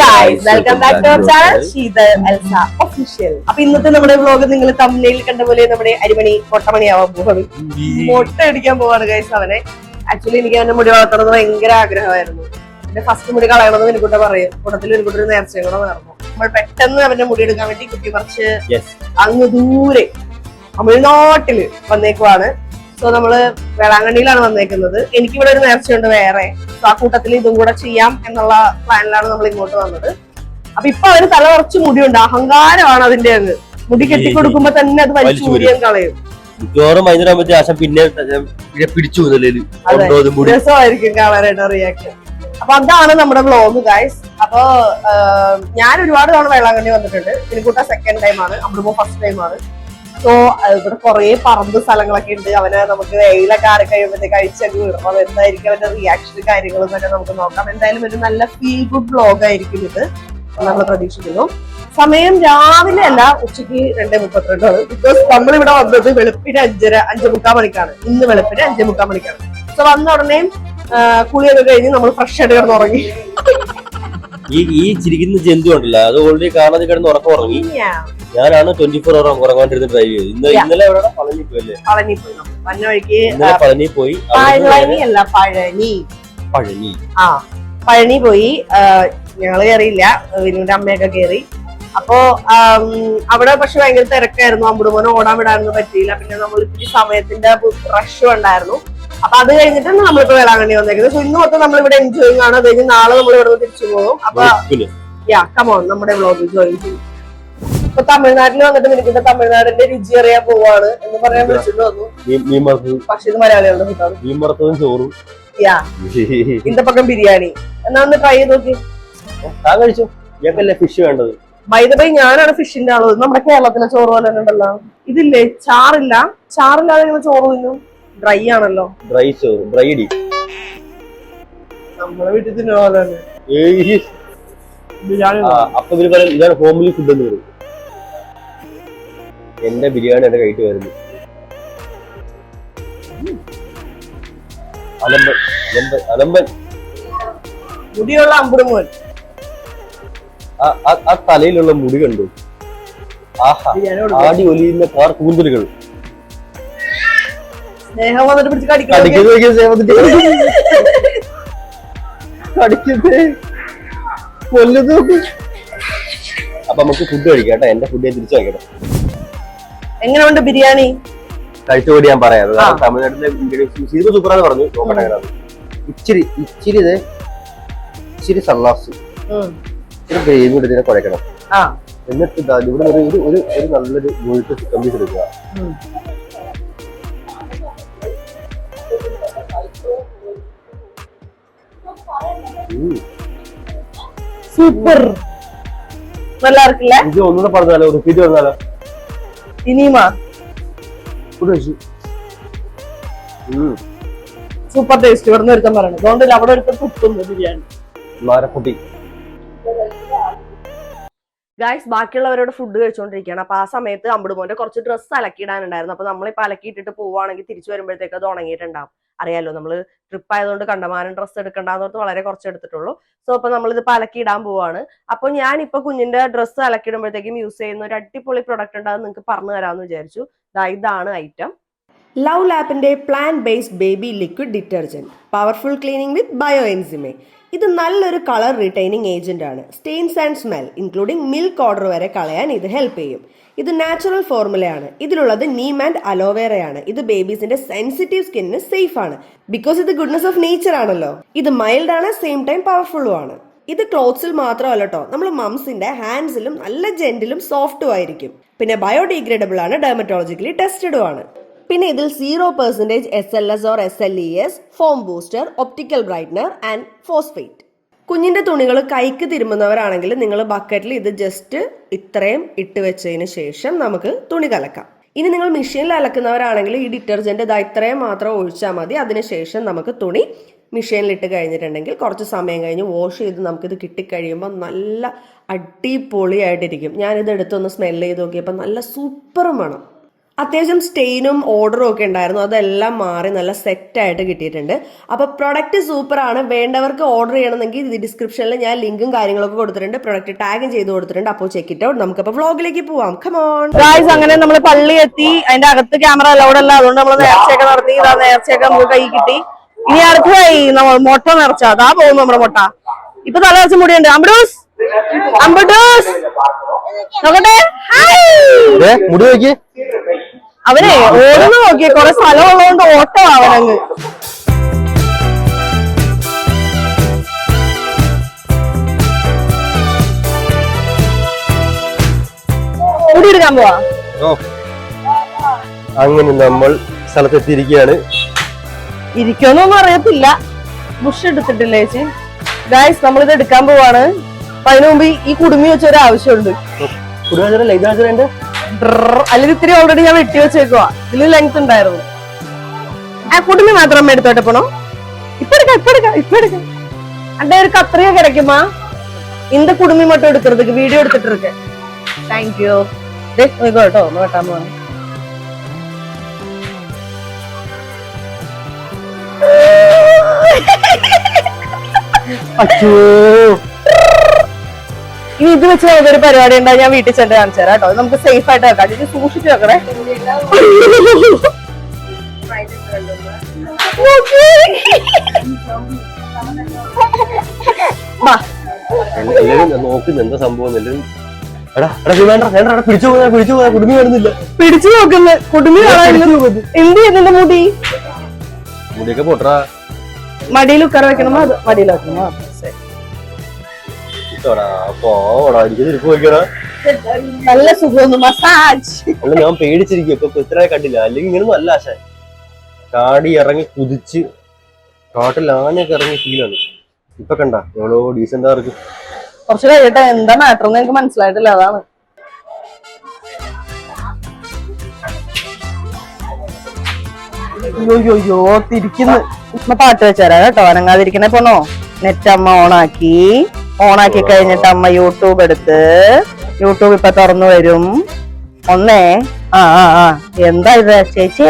Guys welcome back to channel Sheethal Elsa official അപ്പൊ ഇന്നത്തെ നമ്മുടെ വ്ലോഗ് നിങ്ങൾ തമ്മിൽ കണ്ട പോലെ നമ്മുടെ അരിമണി മൊട്ടമണിയാവാൻ പോവാണ്. മൊട്ട അടിക്കാൻ പോവാണ് ഗൈസ് അവനെ. ആക്ച്വലി എനിക്ക് അവന്റെ മുടി വളർത്തണമെന്ന് ഭയങ്കര ആഗ്രഹമായിരുന്നു. എന്റെ ഫസ്റ്റ് മുടി കളയണമെന്ന് എനിക്കൂട്ട പറയും. കൂട്ടത്തിൽ ഒരു നേർച്ചയും കൂടെ നേർന്നു നമ്മൾ പെട്ടെന്ന് അവന്റെ മുടി എടുക്കാൻ വേണ്ടി കുട്ടി കുറച്ച്. അങ്ങ് ദൂരെ തമിഴ്നാട്ടിൽ വന്നേക്കുവാണ്. സോ നമ്മൾ വേളാങ്കണ്ണിയിലാണ് വന്നേക്കുന്നത്. എനിക്കിവിടെ ഒരു നേർച്ചയുണ്ട് വേറെ. സോ ആ കൂട്ടത്തിൽ ഇതും കൂടെ ചെയ്യാം എന്നുള്ള പ്ലാനിലാണ് നമ്മൾ ഇങ്ങോട്ട് വന്നത്. അപ്പൊ ഇപ്പൊ അവർ തല കുറച്ച് മുടിയുണ്ട്. അഹങ്കാരമാണ് അതിന്റെ അങ്ങ്. മുടി കെട്ടിക്കൊടുക്കുമ്പോ തന്നെ അത് വലിച്ചു മുടിയും കളയും. മിക്കവാറും വൈകുന്നേരം ആകുമ്പോ ആശം പിന്നെ പിടിച്ചു രസമായിരിക്കും കാണാനായിട്ട് റിയാക്ഷൻ അപ്പൊ അതാണ് നമ്മുടെ വ്ളോഗ് ഗൈസ് അപ്പൊ ഞാൻ ഒരുപാട് തവണ വേളാങ്കണ്ണി വന്നിട്ടുണ്ട്. എനിക്കൂട്ട സെക്കൻഡ് ടൈം ആണ്. അമൃതമോ ഫസ്റ്റ് ടൈം ആണ്. സോ ഇവിടെ കുറെ പറമ്പ് സ്ഥലങ്ങളൊക്കെ ഉണ്ട്. അവനെ നമുക്ക് വെയിലൊക്കെ ആരെ കഴിയുമ്പോഴത്തേക്ക് അഴിച്ചൊക്കെ വിടണം എന്തായിരിക്കും അവന്റെ റിയാക്ഷൻ കാര്യങ്ങളും തന്നെ നമുക്ക് നോക്കാം. എന്തായാലും ഒരു നല്ല ഫീൽ ഗുഡ് ബ്ലോഗ് ആയിരിക്കും ഇത് നമ്മൾ പ്രതീക്ഷിക്കുന്നു. സമയം രാവിലെ അല്ല ഉച്ചയ്ക്ക് രണ്ടേ മുപ്പത്തിരണ്ടാണ് ബിക്കോസ് നമ്മളിവിടെ വന്നത് വെളുപ്പിന് അഞ്ചര അഞ്ചേ മുക്കാൽ മണിക്കാണ്. ഇന്ന് വെളുപ്പിന് അഞ്ചേ മുക്കാൽ മണിക്കാണ്. സോ വന്ന ഉടനെയും കുളിയൊക്കെ കഴിഞ്ഞ് നമ്മൾ ഫ്രഷ് ആയിട്ട് കിടന്ന് ഉറങ്ങി ഈ ഈ ചിരിക്കുന്ന ജന്തു ഉണ്ടല്ലോ അത് ഓൾറെഡി കാണാതെ കിടന്ന് ഉറക്കം ഉറങ്ങി. ഞാനാണ് ട്വന്റി ഫോർ അവർ ഉറങ്ങാണ്ടിരുന്ന് ഡ്രൈവ് ചെയ്തത്. ഇന്ന് ഇന്നലെ എവിടെ പളനി പോയല്ലേ പളനി പോയി. വന്ന വഴിക്ക് ഇന്നലെ പളനി പോയി പഴനി പഴനി. ആ പഴനി പോയി. ഞങ്ങൾ കയറിയില്ല വിനുവിന്റെ അമ്മയൊക്കെ കയറി അപ്പോ അവിടെ പക്ഷെ ഭയങ്കര തിരക്കായിരുന്നു. അമ്പുടുമോനെ ഓടാൻ വിടാനൊന്നും പറ്റിയില്ല. പിന്നെ നമ്മൾ ഇത്തിരി സമയത്തിന്റെ റഷും ഉണ്ടായിരുന്നു അപ്പൊ അത് കഴിഞ്ഞിട്ടാണ് നമ്മളിപ്പോ വേളാങ്കണ്ണി വന്നേക്കുന്നത്. സോ ഇന്ന് മൊത്തം നമ്മൾ ഇവിടെ എൻജോയിങ് ആണ്. അത് കഴിഞ്ഞ് നാളെ നമ്മൾ ഇവിടെ നിന്ന് തിരിച്ചു പോകും. അപ്പൊ. യാ കമോൺ നമ്മുടെ വ്ളോഗ് ജോയിൻ ചെയ്യും. ഇപ്പൊ തമിഴ്നാട്ടിൽ വന്നിട്ട് നിനക്കിന്റെ തമിഴ്നാടിന്റെ രുചി അറിയാൻ പോവാണ് എന്ന് പറയാൻ വിളിച്ചിട്ട് വന്നു പക്ഷെ ഇത് മലയാളികളുടെ ഫുഡാണ് ചോറും. യാ ഇന്റെ പക്കം ബിരിയാണി. എന്നാ ഒന്ന് ട്രൈ ചെയ്ത് നോക്കി. താൻ കഴിച്ചു? ഞങ്ങൾക്കല്ലേ ഫിഷ് വേണ്ടത്. ബൈ ഞാനാണ് ഫിഷിന്റെ ആൾ. നമ്മുടെ കേരളത്തിലെ ചോറ് പോലെ ഉണ്ടല്ലോ ഇതില്ലേ? ചാറില്ല. ചാറില്ലാതെ ഇങ്ങനെ ചോറ് തിന്നും. ഡ്രൈ ആണല്ലോ. ഡ്രൈ ചോറ് ഡ്രൈ ഡി നമ്മളെ വീട്ടിൽ തിന്നുന്ന പോലെ തന്നെ. ഏയ്. ബിരിയാണി ആ, അപ്പൊ ഇവർ പറയും ഇതാണ് ഹോംലി ഫുഡ് എന്ന് പറയും. എന്റെ ബിരിയാണി എന്റെ കൈട്ട് വരുന്നു. അലമ്പൻ അലമ്പൻ അലമ്പൻ. മുടിയുള്ള അമ്പുടുമോൻ ആ- ആ- ആ തലയിലുള്ള മുടി കണ്ടു. ആഹാ. ബിരിയാണി കൊടുക്കും. ആടി ഒലിയുന്ന കാർ കൂന്തലുകൾ. സ്നേഹം വന്നിട്ട് പിടിച്ച് കടിക്കുന്നത് കൊല്ലുന്നു. അപ്പൊ നമുക്ക് ഫുഡ് കഴിക്കാം കേട്ടോ. എന്റെ ഫുഡ് ഞാൻ തിരിച്ചു കഴിക്കണം എങ്ങനെയുണ്ട് ബിരിയാണി? കഴിച്ചുകൂടി ഞാൻ പറയാം. തമിഴ്നാട്ടിലെ സീറോ സൂപ്പറാന്ന് പറഞ്ഞു. നോക്കട്ടെ ഇച്ചിരി ഇച്ചിരി ഇത് ഇച്ചിരി ഉം. ഇച്ചിരി ഗ്രേവി കൂടി ഇതിനെ കുഴക്കണം. എന്നിട്ട് ഇവിടെ ഒരു ഒരു ഒരു ഒരു നല്ലൊരു മുഴുത്ത ചിക്കൻ പീസ് എടുക്കുക. സൂപ്പർ நல்லா இருக்குல்ல ഇത് ഒന്നുകൂടെ പറഞ്ഞാലോ റിപ്പീറ്റ് പറഞ്ഞാലോ ഇനിയുമാ ഫുഡ് കഴിച്ചു ഉം. സൂപ്പർ ടേസ്റ്റ് ഇവിടെ നിന്ന് ഒരുത്തം പറയണത് അതുകൊണ്ട് അവിടെ ഒരുത്തം തുപ്പുന്നു ബിരിയാണി നാരക്കുട്ടി ഗായ്സ് ബാക്കിയുള്ളവരോട് ഫുഡ് കഴിച്ചുകൊണ്ടിരിക്കുകയാണ് അപ്പൊ ആ സമയത്ത് അമ്പിടുമോന്റെ കുറച്ച് ഡ്രസ്സ് അലക്കിയിടാനുണ്ടായിരുന്നു. അപ്പൊ നമ്മളിപ്പോ അലക്കിയിട്ടിട്ട് പോവുകയാണെങ്കിൽ തിരിച്ചു വരുമ്പോഴത്തേക്ക് അത് ഉണങ്ങിയിട്ടുണ്ടാവും. അറിയാലോ നമ്മൾ ട്രിപ്പ് ആയതുകൊണ്ട് കണ്ടമാനം ഡ്രസ്സ് എടുക്കണ്ടെന്നോർത്ത് വളരെ കുറച്ച് എടുത്തിട്ടുള്ളൂ. സോ അപ്പൊ നമ്മളിതിപ്പോ അലക്കിയിടാൻ പോവാണ് അപ്പൊ ഇപ്പൊ കുഞ്ഞിന്റെ ഡ്രസ്സ് അലക്കിടുമ്പോഴത്തേക്കും യൂസ് ചെയ്യുന്ന ഒരു അടിപൊളി പ്രൊഡക്റ്റ് ഉണ്ട്. അത് നിങ്ങൾക്ക് പറഞ്ഞു തരാമെന്ന് വിചാരിച്ചു ഇതാണ് item love ലാപ്പിന്റെ plant based baby liquid detergent powerful cleaning with bio enzyme ഇത് നല്ലൊരു കളർ റിട്ടൈനിങ് ഏജന്റ് ആണ്. Stains and smell including milk odour വരെ കളയാൻ ഇത് ഹെൽപ്പ് ചെയ്യും. ഇത് നാച്ചുറൽ ഫോർമുലയാണ് ഇതിലുള്ളത് നീം ആൻഡ് അലോവേറയാണ് ഇത് ബേബീസിന്റെ സെൻസിറ്റീവ് സ്കിന്നിന് സേഫ് ആണ്. ബിക്കോസ് ഇത് ഗുഡ്നസ് ഓഫ് നേച്ചർ ആണല്ലോ. ഇത് മൈൽഡ് ആണ് സെയിം ടൈം പവർഫുള്ളും ആണ്. ഇത് ക്ലോത്ത്സിൽ മാത്രമല്ല കേട്ടോ നമ്മൾ മംസിന്റെ ഹാൻഡ്സിലും നല്ല ജെന്റിലും സോഫ്റ്റും ആയിരിക്കും. പിന്നെ ബയോഡിഗ്രേഡബിൾ ആണ് ഡെർമറ്റോളജിക്കലി ടെസ്റ്റഡും ആണ്. പിന്നെ ഇതിൽ zero percentage S L S or S L E S foam booster optical brightener and phosphate കുഞ്ഞിന്റെ തുണികൾ കൈക്ക് തിരുമുന്നവരാണെങ്കിൽ നിങ്ങൾ ബക്കറ്റിൽ ഇത് ജസ്റ്റ് ഇത്രയും ഇട്ട് വെച്ചതിന് ശേഷം നമുക്ക് തുണി കലക്കാം. ഇനി നിങ്ങൾ മെഷീനിൽ അലക്കുന്നവരാണെങ്കിൽ ഈ ഡിറ്റർജന്റ് ഇതാ ഇത്രയും മാത്രം ഒഴിച്ചാൽ മതി. അതിനുശേഷം നമുക്ക് തുണി മെഷീനിൽ ഇട്ട് കഴിഞ്ഞിട്ടുണ്ടെങ്കിൽ കുറച്ച് സമയം കഴിഞ്ഞ് വാഷ് ചെയ്ത് നമുക്കിത് കിട്ടിക്കഴിയുമ്പോൾ നല്ല അടിപൊളിയായിട്ടിരിക്കും. ഞാനിത് എടുത്തൊന്ന് സ്മെല്ല് ചെയ്ത് നോക്കിയപ്പോൾ നല്ല സൂപ്പർ മണം. അത്യാവശ്യം സ്റ്റെയിനും ഓർഡറും ഒക്കെ ഉണ്ടായിരുന്നു. അതെല്ലാം മാറി നല്ല സെറ്റായിട്ട് കിട്ടിയിട്ടുണ്ട്. അപ്പോൾ പ്രൊഡക്റ്റ് സൂപ്പറാണ് വേണ്ടവർക്ക് ഓർഡർ ചെയ്യണമെങ്കിൽ ഇത് ഡിസ്ക്രിപ്ഷനിൽ ഞാൻ ലിങ്കും കാര്യങ്ങളൊക്കെ കൊടുത്തിട്ടുണ്ട്. പ്രൊഡക്റ്റ് ടാഗും ചെയ്ത് കൊടുത്തിട്ടുണ്ട്. അപ്പോൾ ചെക്ക് ഇറ്റ് ഔട്ട് നമുക്കപ്പോൾ വ്ലോഗിലേക്ക് പോവാം. കമോൺ അങ്ങനെ നമ്മൾ പള്ളി എത്തി. അതിന്റെ അകത്ത് ക്യാമറ അലൗഡ് അല്ല. അതുകൊണ്ട് നമ്മൾ നേർച്ചയൊക്കെ നടത്തി. ഇതാ നേർച്ചയൊക്കെ നമുക്ക് കൈ കിട്ടി. ഇനി അടുത്തതായി നമ്മൾ മുട്ട നിറച്ച. അതാ പോകുന്നു നമ്മുടെ മുട്ട. ഇപ്പൊ തല നിറച്ച മുടിയുണ്ട്. അമ്പഡൂസ് അമ്പഡൂസ് നോക്കട്ടെ. മുടി നോക്കി അവനെ ഓടുന്നു നോക്കിയ കൊറേ സ്ഥലം ഉള്ളതുകൊണ്ട് ഓട്ടം അവനങ്ങ് മുടി എടുക്കാൻ പോവാ. അങ്ങനെ നമ്മൾ സ്ഥലത്തെത്തിയിരിക്കുകയാണ്. ഇരിക്കണോന്നും അറിയത്തില്ല. ബുഷ് എടുത്തിട്ടില്ലേ ചേച്ചി? ഗായ്സ് നമ്മളിത് എടുക്കാൻ പോവാണ്. അപ്പൊ അതിനു മുമ്പ് ഈ കുടുമി വെച്ച ഒരു ആവശ്യമുണ്ട്. അല്ലെങ്കിൽ ഇത്തിരി ഓൾറെഡി ഞാൻ വെട്ടി വെച്ചേക്കുവാ. ഇതിൽ ലെങ്ത് ഉണ്ടായിരുന്നു. ആ കുടുമി മാത്രം അമ്മ എടുത്തോട്ടെ പോണോ? ഇപ്പൊ എടുക്കാം ഇപ്പൊ എടുക്കാം ഇപ്പൊ എടുക്കാം. അന്റെ ഒരു കത്രിക കിടക്കുമാ. ഇന്ത കുടുമി മട്ടും എടുക്കരുത് വീഡിയോ എടുത്തിട്ട് താങ്ക് യു കേട്ടോ ഒന്ന് വെട്ടാൻ പോവാ. അച്ഛോ. ഇനി ഇത് വെച്ച് നമുക്കൊരു പരിപാടി ഉണ്ടായി ഞാൻ വീട്ടിൽ ചെന്ന് കാണിച്ചു തരാം കേട്ടോ. നമുക്ക് സേഫ് ആയിട്ട് വെക്കാം. ഇത് സൂക്ഷിച്ച് വെക്കണേ. സംഭവം പിടിച്ചു പിടിച്ചു കാണുന്നില്ല പിടിച്ചു നോക്കുന്നു കാണാനില്ല എന്ത് ചെയ്യുന്നുണ്ട് മുടി? മുടിയൊക്കെ പൊട്ടറാ. മടിയിൽ ഉക്കറ വെക്കണമോ അത് മടിയിൽ വെക്കണമോ പോടാ എനിക്ക് പോയിക്കടാ നല്ല സുഖമൊന്നു മസാജ്. അല്ല ഞാൻ പേടിച്ചിരിക്കും ഇപ്പൊ ഇത്ര കണ്ടില്ല. അല്ലെങ്കിൽ ഇങ്ങനൊന്നും അല്ല ആശാൻ. കാടി ഇറങ്ങി കുതിച്ച് കാട്ടിൽ ആനയൊക്കെ ഇറങ്ങി ഫീലാണ് ഇപ്പൊ കണ്ട എവളോ ഡീസെന്റാ ഇറക്കും കുറച്ച് കഴിയട്ടെ. എന്താ മാറ്റർ എന്ന് എനിക്ക് മനസ്സിലായിട്ടില്ല അതാണ്. അയ്യോയ്യോ തിരിക്കുന്നു. പാട്ട് വെച്ചാരാ കേട്ടോ. അനങ്ങാതിരിക്കണേ പോണോ നെറ്റമ്മ ഓണാക്കി ഓണാക്കി കഴിഞ്ഞിട്ട് അമ്മ യൂട്യൂബ് എടുത്ത് യൂട്യൂബ് ഇപ്പൊ തുറന്നു വരും. ഒന്നേ. ആ ആ ആ. എന്താ ഇത് ചേച്ചി?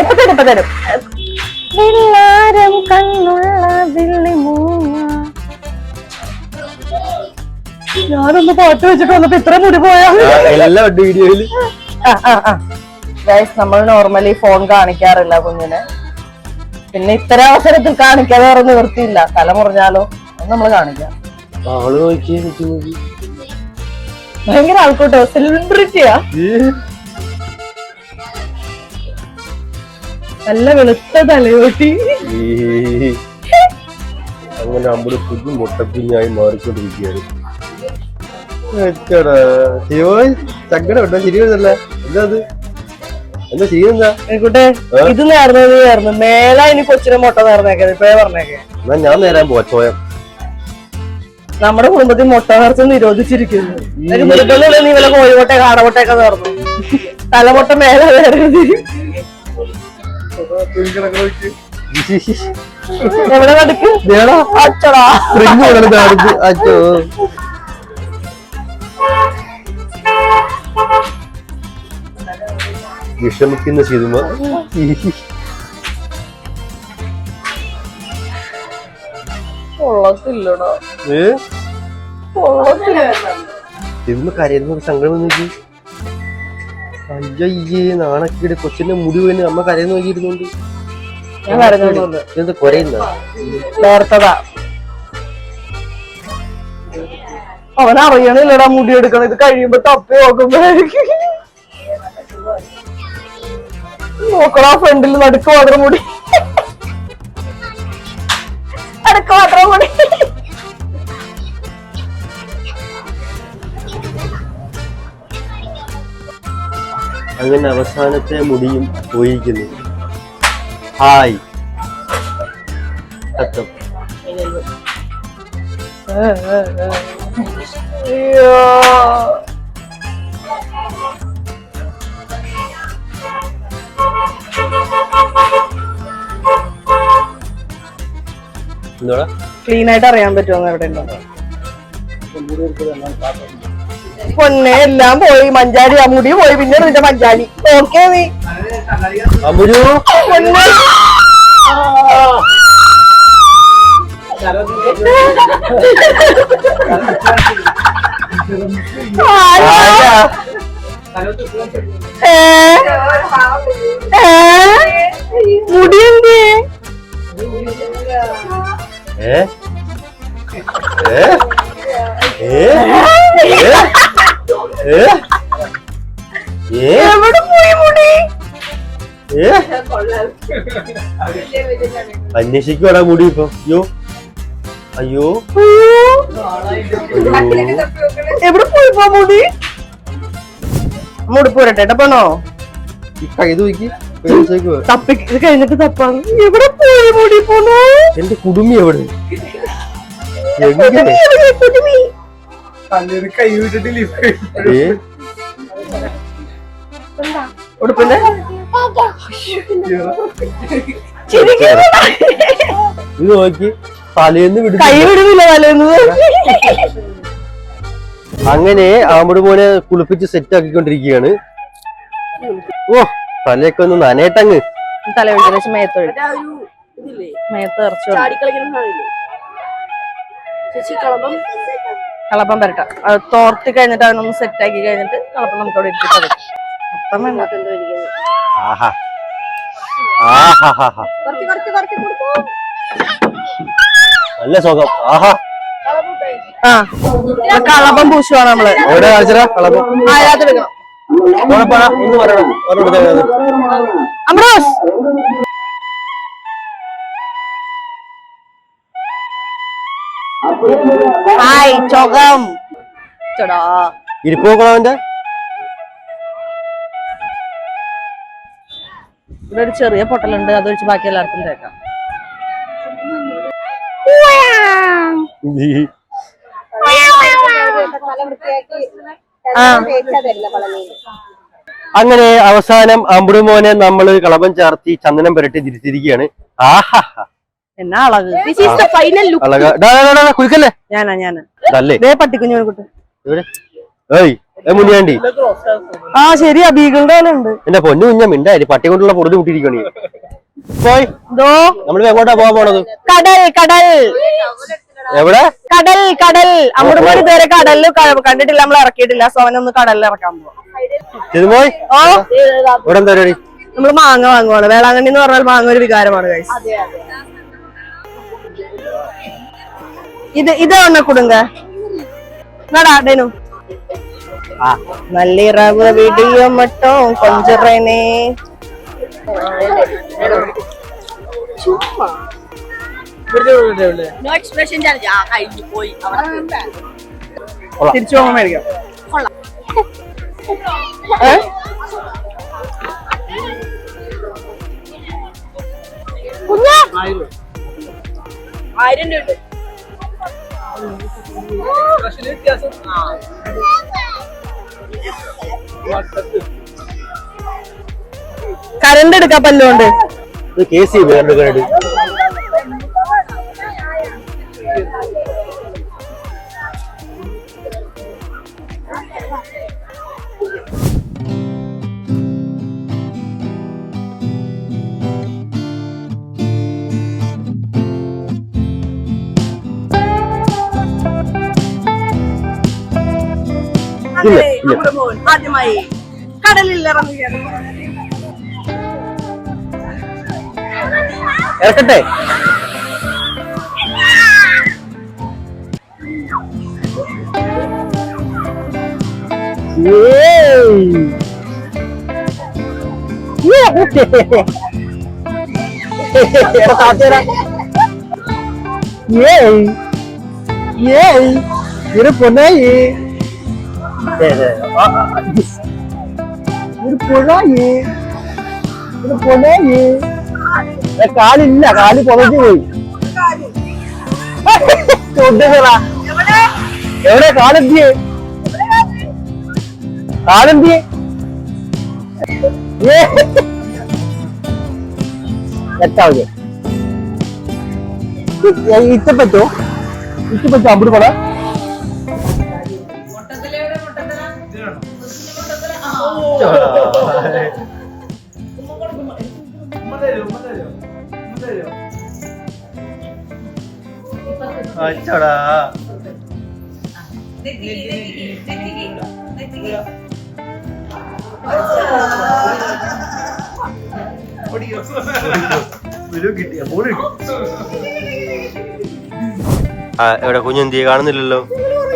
ഇപ്പൊ തരും ഇപ്പൊ തരും. വെള്ളാരം കണ്ണുള്ള വെള്ളിമൂങ്ങ ഞാനൊന്ന് പാട്ട് വെച്ചിട്ട് വന്നപ്പോ ഇത്ര മുടി പോയാ. എല്ലാ വീഡിയോയിൽ നമ്മൾ നോർമലി ഫോൺ കാണിക്കാറില്ല കുഞ്ഞിന്. പിന്നെ ഇത്തരം അവസരത്തിൽ കാണിക്കാതെ വേറെ നിവൃത്തിയില്ല. തല മുറിഞ്ഞാലോ? അത് നമ്മൾ കാണിക്കാം. ആൾ നോക്കി ഭയങ്കര ആൾക്കൂട്ടോ. സെലിബ്രിറ്റിയാ നല്ല വെളുത്ത തലയോട്ടി. അങ്ങനെ അമ്പത് കുഞ്ഞു മുട്ടക്കുഞ്ഞായി മാറിക്കൊണ്ടിരിക്കുകയാണ്. ചങ്കടം ഉണ്ടോ? ശരി വരുന്നല്ല എന്താ അത്? എന്താ ചെയ്യുന്ന? ആയിക്കോട്ടെ ഇത് നേർന്നു ഇത് നേർന്നു. മേലെ ഇനി കൊച്ചിനെ മുട്ട നേർന്നേക്കത് ഇപ്പഴേ പറഞ്ഞേക്കെ. എന്നാ ഞാൻ നേരാൻ പോവാ ചോയം. നമ്മുടെ കുടുംബത്തിൽ മുട്ട നേർച്ച നിരോധിച്ചിരിക്കുന്നു. ഒരു മൃഗങ്ങളിൽ നീ വല്ല കോഴിമുട്ട കാടമുട്ടയൊക്കെ നേർന്നു. തലമുട്ട മേലെ നേരരുത് എവിടെ നടക്ക്? അച്ചടാ. അച്ചോ. വിഷമിക്കുന്ന സിനിമ കൊള്ളത്തില്ലടാ. ഏ? കൊള്ളത്തില്ല. സിനിമ കരയുന്ന ഒരു സങ്കടം നോക്കി. അയ്യയ്യേ നാണക്കേട്. കൊച്ചിന്റെ മുടി പോയി അമ്മ കരയുന്ന നോക്കിയിരുന്നോണ്ട് ഞാൻ കരഞ്ഞൊന്നുമില്ല എന്താ കൊരയുന്ന? നേർത്തതാ. അവൻ അറിയണില്ലടാ മുടി എടുക്കണം ഇത് കഴിയുമ്പോ തപ്പി നോക്കുമ്പോഴായിരിക്കും നോക്കടാ ഫ്രണ്ടിൽ നടുക്ക് മാത്രം മുടി. നടുക്ക് മാത്രം മുടി. അങ്ങനെ അവസാനത്തെ മുടിയും പോയിരിക്കുന്നു. ഹായ്. അയ്യോ. എന്താടാ ക്ലീൻ ആയിട്ട് അറിയാൻ പറ്റുമോ എവിടെ ഉണ്ടോ പൊന്നെ എല്ലാം പോയി. മഞ്ചാടി ആ മുടി പോയി. പിന്നെ നിന്റെ മഞ്ചാടി. ഓക്കെ നീ. അമ്പുരു പൊന്നെ. ആരാ? അന്വേഷിക്കുവാടാ മുടി ഇപ്പൊ. അയ്യോ. അയ്യോ. എവിടെ പോയി മുടി? മുടി പോരട്ടെ പെണ്ണോ ഈ കൈ പേടിച്ചേക്കുവാ. തപ്പി ഇത് കഴിഞ്ഞിട്ട് തപ്പാണ് എവിടെ പോയി മുടി പോണോ? എന്റെ കുടുമി എവിടെ? ഇത് നോക്കി. തലേന്ന് വിടുന്നു കൈ വിടുന്നില്ല തലേന്ന്. അങ്ങനെ ആമ്പട് മോനെ കുളിപ്പിച്ച് സെറ്റ് ആക്കിക്കൊണ്ടിരിക്കുകയാണ്. ഓ. തലയൊക്കെ ഒന്ന് നനയട്ടങ്ങ്. തല ഒഴിച്ചു വെച്ച് മേത്തൊഴി മേത്ത് ഇറച്ചു കളപ്പം വരട്ടെ. അത് തോർത്തി കഴിഞ്ഞിട്ട് അതിനൊന്ന് സെറ്റ് ആക്കി കഴിഞ്ഞിട്ട് കളപ്പം നമുക്ക് അവിടെ ഇട്ടിട്ട് മൊത്തം വേണ്ട. ആഹാ. നല്ല സുഖം. ആഹാ. ആ ആ. കളപ്പം പൂശുവാണ് നമ്മൾ. ഓരോ കളപ്പം അതിനകത്ത് എടുക്കണം അമ്രോസ് ഹായ് ചോകം ചടാ. ഇരിപ്പ് അവന്റെ ഇവിടെ ഒരു ചെറിയ പൊട്ടലുണ്ട് അത് വെച്ച് ബാക്കി എല്ലാവർക്കും തേക്കാം. ആ അങ്ങനെ അവസാനം അമ്പുടുമോനെ നമ്മൾ കളപ്പം ചാർത്തി ചന്ദനം പുരട്ടി തിരിച്ചിരിക്കുകയാണ്. ആഹാ. എന്നാ അളക് ഞാനാ ഞാനാ. പട്ടിക്കുഞ്ഞു ഏയ് മുനിയാണ്ടി. ആ ഉണ്ട് എന്റെ പൊന്നു കുഞ്ഞ മിണ്ടായി പട്ടി കൊണ്ടുള്ള പൊറുതി മുട്ടിയിരിക്കണേ പോയി. ദോ. നമ്മൾ എങ്ങോട്ടാ പോകാൻ പോണത്? കടൽ കടൽ. എവിടെ? കടൽ കടൽ. മോൻ ഇതുവരെ കടലിൽ കണ്ടിട്ടില്ല നമ്മൾ ഇറക്കിയിട്ടില്ല. സോ അവനൊന്ന് കടലിൽ ഇറക്കാൻ പോകും ഓ? ഇവിടെ പരിപാടി? നമ്മൾ മാങ്ങ വാങ്ങുവാണ്. വേളാങ്കണ്ണി എന്ന് പറഞ്ഞാൽ മാങ്ങ ഒരു വികാരമാണ് guys. ഇത് ഇതാണ് കുടുങ്ക. നടാ ഡേനു നല്ലിറവ് മട്ടോ കൊഞ്ചറേനേ. കൊഞ്ചറേനെ നോ എക്സ്പ്രഷൻ ചാലഞ്ച് ആ കഴിഞ്ഞു പോയി. തിരിച്ചു ആയിരം. രൂപ. വ്യത്യാസം. പല്ലുകൊണ്ട് ചെയ്യും ഇല്ല. നമ്മുടെ മോൻ ആദ്യമായി കടലിൽ ഇറങ്ങുകയാണ്. ഇറക്കട്ടെ? പൊന്നായി. ഒരു പുഴായി ഒരു ഏ, കാലില്ല കാൽ പുറത്തു പോയി. കൊണ്ടുപോടാ എവിടെ? കാലെന്തിയെ? കാലെന്തിയെ? എത്താവുക ഇറ്റപ്പറ്റോ ഇറ്റപ്പറ്റോ അവിടെ പോടാ കിട്ടിയ ആ എവിടെ കുഞ്ഞന്തിയെ കാണുന്നില്ലല്ലോ?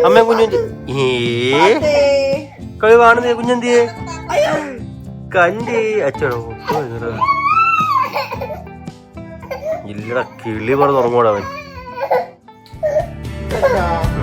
അമ്മ കുഞ്ഞന്തി. ഏ? കളി കാണുന്നില്ല കുഞ്ഞന്തിയെ? കണ്ടി. അച്ചടോ ഇല്ലടാ കിളി പറഞ്ഞ് ഉറങ്ങോടാ അവൻ. 是啊。